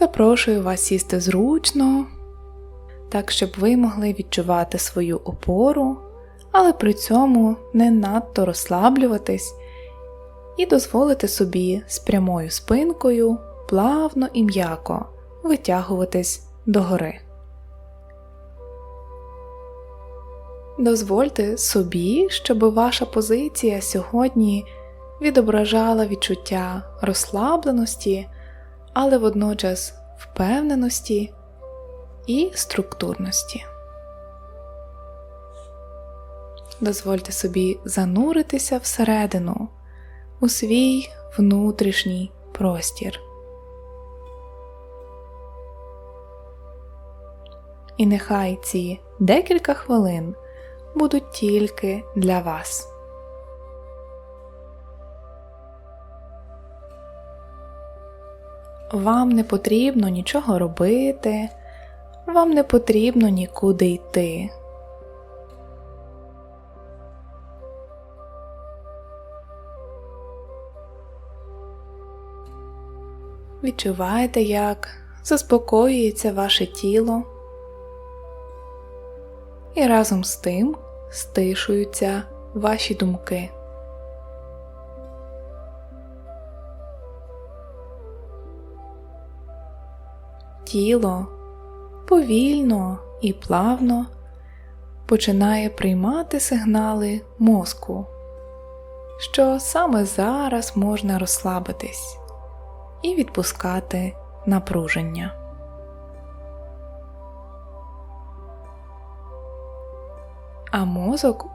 Запрошую вас сісти зручно, так, щоб ви могли відчувати свою опору, але при цьому не надто розслаблюватись і дозволити собі з прямою спинкою плавно і м'яко витягуватись догори. Дозвольте собі, щоб ваша позиція сьогодні відображала відчуття розслабленості, але водночас впевненості і структурності. Дозвольте собі зануритися всередину у свій внутрішній простір. І нехай ці декілька хвилин будуть тільки для вас. Вам не потрібно нічого робити, вам не потрібно нікуди йти. Відчуваєте, як заспокоюється ваше тіло, і разом з тим стишуються ваші думки. Тіло повільно і плавно починає приймати сигнали мозку, що саме зараз можна розслабитись і відпускати напруження. А мозок,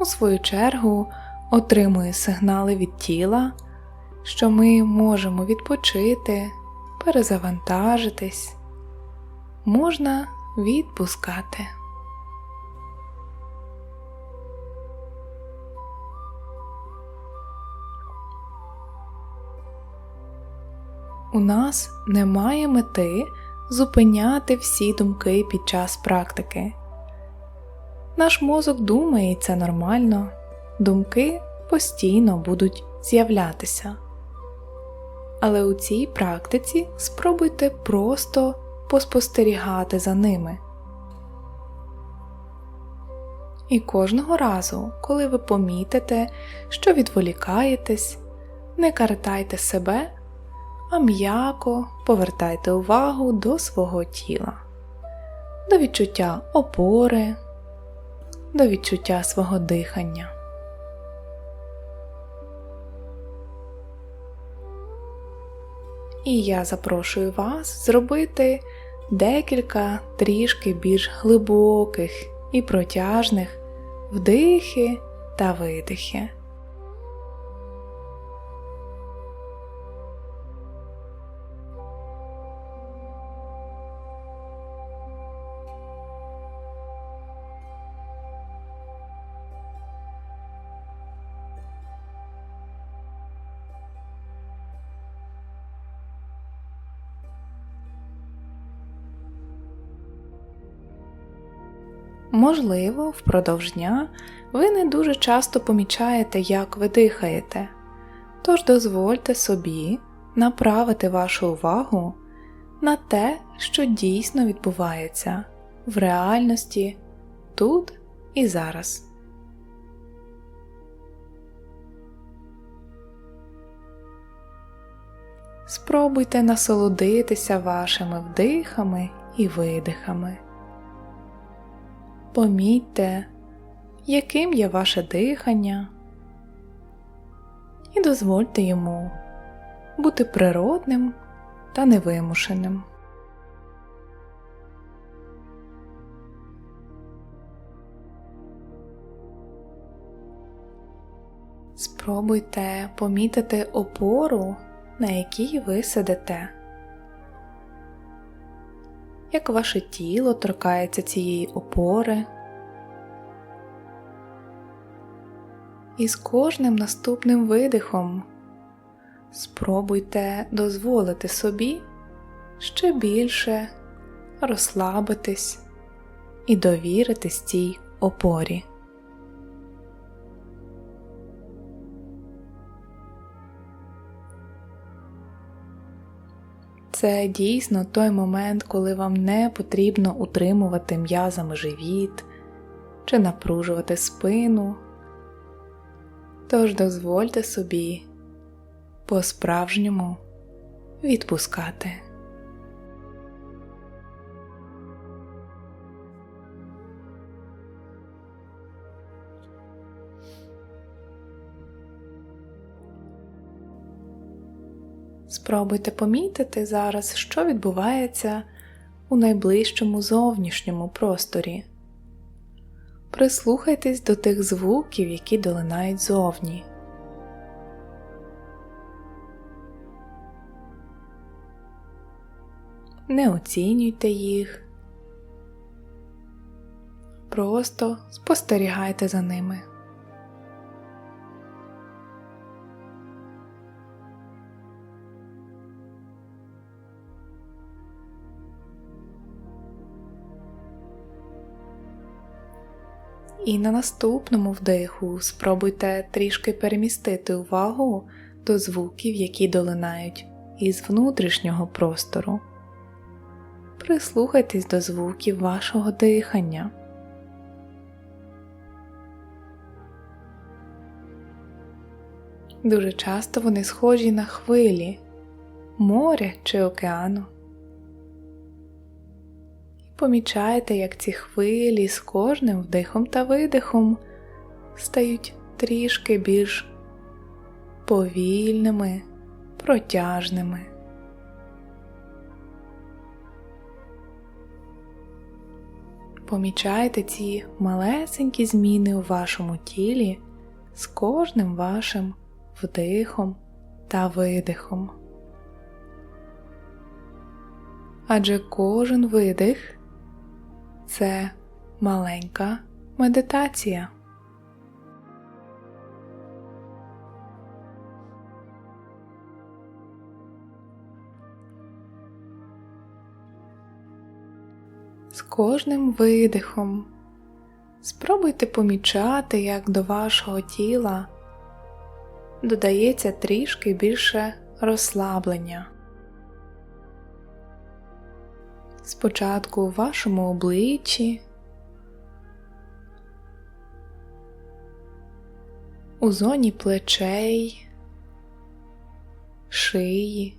у свою чергу, отримує сигнали від тіла, що ми можемо відпочити, перезавантажитись, можна відпускати. У нас немає мети зупиняти всі думки під час практики. Наш мозок думає, і це нормально, думки постійно будуть з'являтися. Але у цій практиці спробуйте просто поспостерігати за ними. І кожного разу, коли ви помітите, що відволікаєтесь, не картайте себе, а м'яко повертайте увагу до свого тіла, до відчуття опори, до відчуття свого дихання. І я запрошую вас зробити декілька трішки більш глибоких і протяжних вдихи та видихи. Можливо, впродовж дня ви не дуже часто помічаєте, як ви дихаєте, тож дозвольте собі направити вашу увагу на те, що дійсно відбувається в реальності тут і зараз. Спробуйте насолодитися вашими вдихами і видихами. Помітьте, яким є ваше дихання, і дозвольте йому бути природним та невимушеним. Спробуйте помітити опору, на якій ви сидите як ваше тіло торкається цієї опори. І з кожним наступним видихом спробуйте дозволити собі ще більше розслабитись і довіритись цій опорі. Це дійсно той момент, коли вам не потрібно утримувати м'язами живіт чи напружувати спину. Тож дозвольте собі по-справжньому відпускати. Спробуйте помітити зараз, що відбувається у найближчому зовнішньому просторі. Прислухайтесь до тих звуків, які долинають зовні. Не оцінюйте їх, просто спостерігайте за ними. І на наступному вдиху спробуйте трішки перемістити увагу до звуків, які долинають із внутрішнього простору. Прислухайтесь до звуків вашого дихання. Дуже часто вони схожі на хвилі, моря чи океану. Помічаєте, як ці хвилі з кожним вдихом та видихом стають трішки більш повільними, протяжними. Помічайте ці малесенькі зміни у вашому тілі з кожним вашим вдихом та видихом. Адже кожен видих це маленька медитація. З кожним видихом спробуйте помічати, як до вашого тіла додається трішки більше розслаблення. Спочатку у вашому обличчі, у зоні плечей, шиї.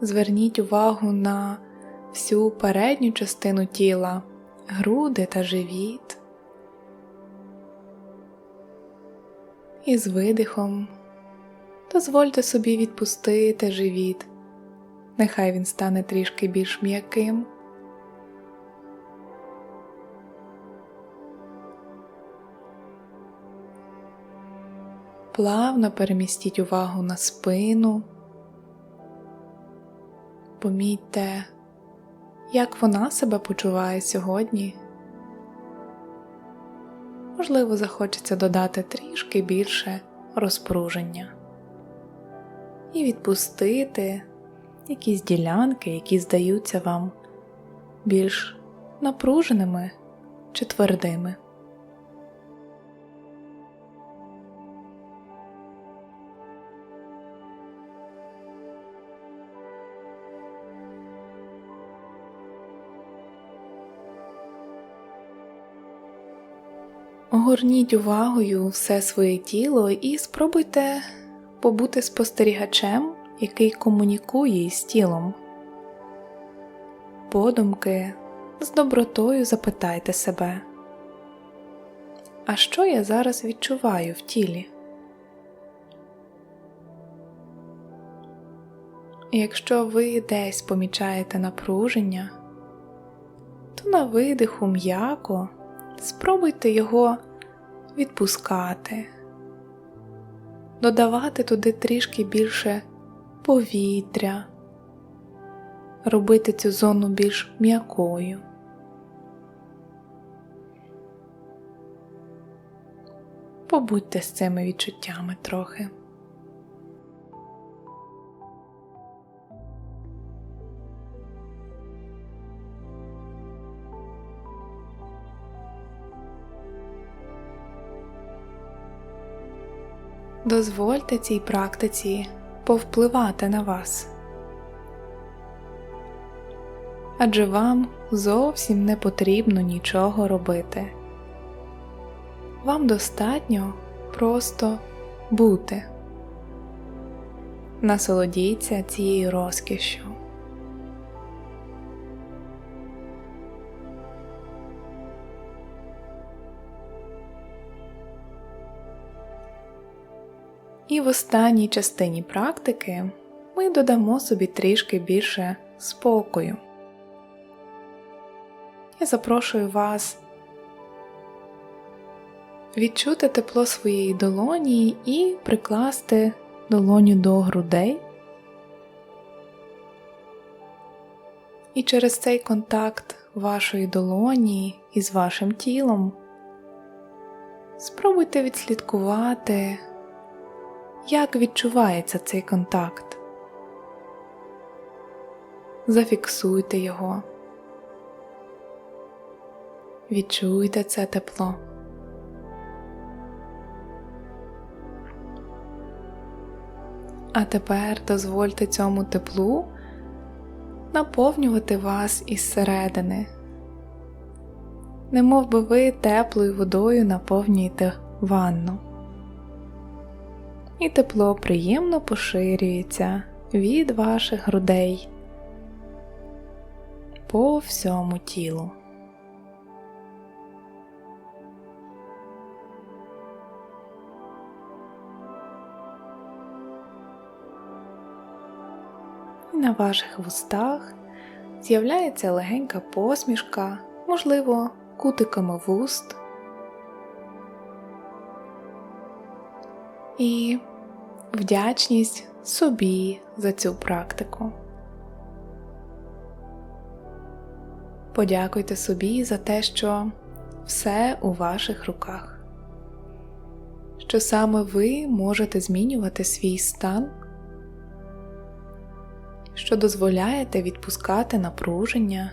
Зверніть увагу на всю передню частину тіла, груди та живіт. І з видихом дозвольте собі відпустити живіт, нехай він стане трішки більш м'яким. Плавно перемістіть увагу на спину, помітьте, як вона себе почуває сьогодні. Можливо, захочеться додати трішки більше розпруження і відпустити якісь ділянки, які здаються вам більш напруженими чи твердими. Огорніть увагою все своє тіло і спробуйте побути спостерігачем, який комунікує із тілом. Подумки з добротою запитайте себе, а що я зараз відчуваю в тілі? Якщо ви десь помічаєте напруження, то на видиху м'яко спробуйте його відпускати додавати туди трішки більше повітря, робити цю зону більш м'якою. Побудьте з цими відчуттями трохи. Дозвольте цій практиці повпливати на вас. Адже вам зовсім не потрібно нічого робити. Вам достатньо просто бути. Насолодіться цією розкішшю. І в останній частині практики ми додамо собі трішки більше спокою. Я запрошую вас відчути тепло своєї долоні і прикласти долоню до грудей. І через цей контакт вашої долоні із вашим тілом спробуйте відслідкувати, як відчувається цей контакт. Зафіксуйте його. Відчуйте це тепло. А тепер дозвольте цьому теплу наповнювати вас із середини, немов би ви теплою водою наповнюєте ванну. І тепло приємно поширюється від ваших грудей по всьому тілу. на ваших вустах з'являється легенька посмішка, можливо, кутиками вуст. І вдячність собі за цю практику. Подякуйте собі за те, що все у ваших руках, що саме ви можете змінювати свій стан що дозволяєте відпускати напруження,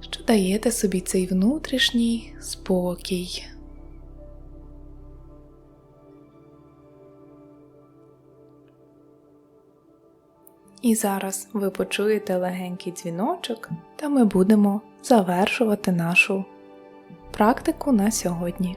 що даєте собі цей внутрішній спокій. І зараз ви почуєте легенький дзвіночок, та ми будемо завершувати нашу практику на сьогодні.